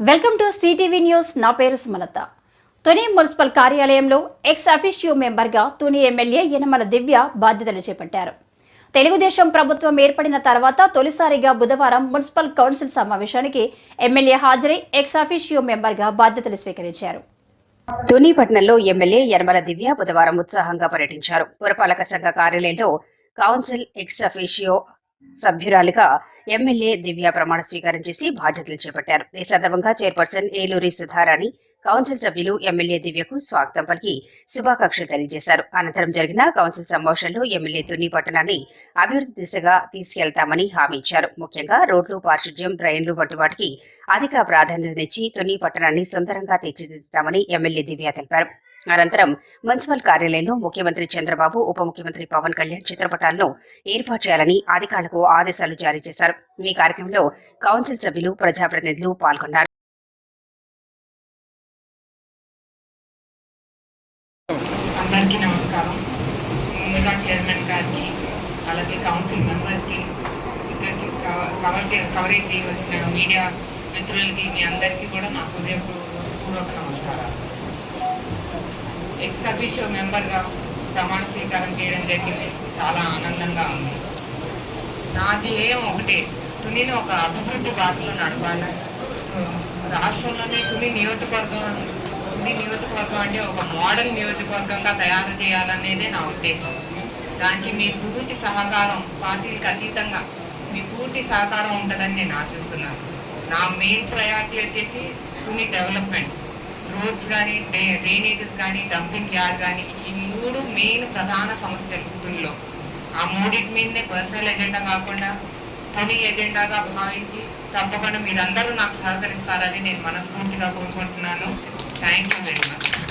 Welcome to CTV news. నా పేరు Sumalatha. Tuni municipal కార్యాలయంలో ఎక్స్ అఫిషియో మెంబర్గా తుని ఎమ్మెల్యే యనమల దివ్య బాధ్యతలు చేపట్టారు. తెలుగుదేశం ప్రభుత్వం ఏర్పడిన తర్వాత తొలిసారిగా బుధవారం మున్సిపల్ కౌన్సిల్ సమావేశానికి ఎమ్మెల్యే హాజరై ఎక్స్ అఫిషియో మెంబర్గా బాధ్యతలు స్వీకరించారు. తుని పట్టణంలో ఎమ్మెల్యే యనమల దివ్య బుధవారం ఉత్సాహంగా పర్యటించారు. పురపాలక సంఘ కార్యాలయంలో కౌన్సిల్ ఎక్స్ అఫిషియో సభ్యురాలిగా ఎమ్మెల్యే దివ్య ప్రమాణ స్వీకారం చేసి బాధ్యతలు చేపట్టారు. ఈ సందర్భంగా చైర్పర్సన్ ఏలూరి సుధారాణి కౌన్సిల్ సభ్యులు ఎమ్మెల్యే దివ్యకు స్వాగతం పలికి శుభాకాంక్షలు తెలియజేశారు. అనంతరం జరిగిన కౌన్సిల్ సమావేశంలో ఎమ్మెల్యే తుని పట్టణాన్ని అభివృద్ధి దిశగా తీసుకెళ్తామని హామీ ఇచ్చారు. ముఖ్యంగా రోడ్లు పారిశుధ్యం డ్రైన్లు వంటి వాటికి అధిక ప్రాధాన్యతనిచ్చి తుని పట్టణాన్ని సుందరంగా తీర్చిదిద్దుతామని ఎమ్మెల్యే దివ్య తెలిపారు. అనంతరం మున్సిపల్ కార్యాలయంలో ముఖ్యమంత్రి చంద్రబాబు ఉప ముఖ్యమంత్రి పవన్ కళ్యాణ్ చిత్రపటాలను ఏర్పాటు చేయాలని అధికారులకు ఆదేశాలు జారీ చేశారు. ఈ కార్యక్రమంలో కౌన్సిల్ సభ్యులు ప్రజాప్రతినిధులు పాల్గొన్నారు. అందరికీ నమస్కారం. ముందుగా చైర్మన్ గారికి అలాగే కౌన్సిల్ మెంబర్స్కి ఇక్కడికి కవర్ చే కవరేజ్ చేయవలసిన మీడియా మిత్రులకి మీ అందరికీ కూడా నా హృదయపూర్వక నమస్కారాలు. ఎక్స్ అఫీషియో మెంబర్గా ప్రమాణ స్వీకారం చేయడం జరిగింది. చాలా ఆనందంగా ఉంది. నాది ఏం ఒకటే. తునిని ఒక అభివృద్ధి బాటలో నడపాలి. రాష్ట్రంలోని రాష్ట్రంలోనే తుని నియోజకవర్గం తుని నియోజకవర్గం అంటే ఒక మోడల్ నియోజకవర్గంగా తయారు చేయాలనేదే నా ఉద్దేశం. దానికి మీ పూర్తి సహకారం పార్టీలకు అతీతంగా మీ పూర్తి సహకారం ఉంటుందని నేను ఆశిస్తున్నాను. నా మెయిన్ ప్రయారిటీ వచ్చేసి తుని డెవలప్మెంట్. రోడ్స్ కానీ డ్రైనేజెస్ కానీ డంపింగ్ యార్డ్ కానీ ఈ మూడు మెయిన్ ప్రధాన సమస్యలు గుంటూరులో. ఆ మూడింటి మీదనే పర్సనల్ ఎజెండా కాకుండా తొలి ఎజెండాగా భావించి తప్పకుండా మీరందరూ నాకు సహకరిస్తారని నేను మనస్ఫూర్తిగా కోరుకుంటున్నాను. Thank you very much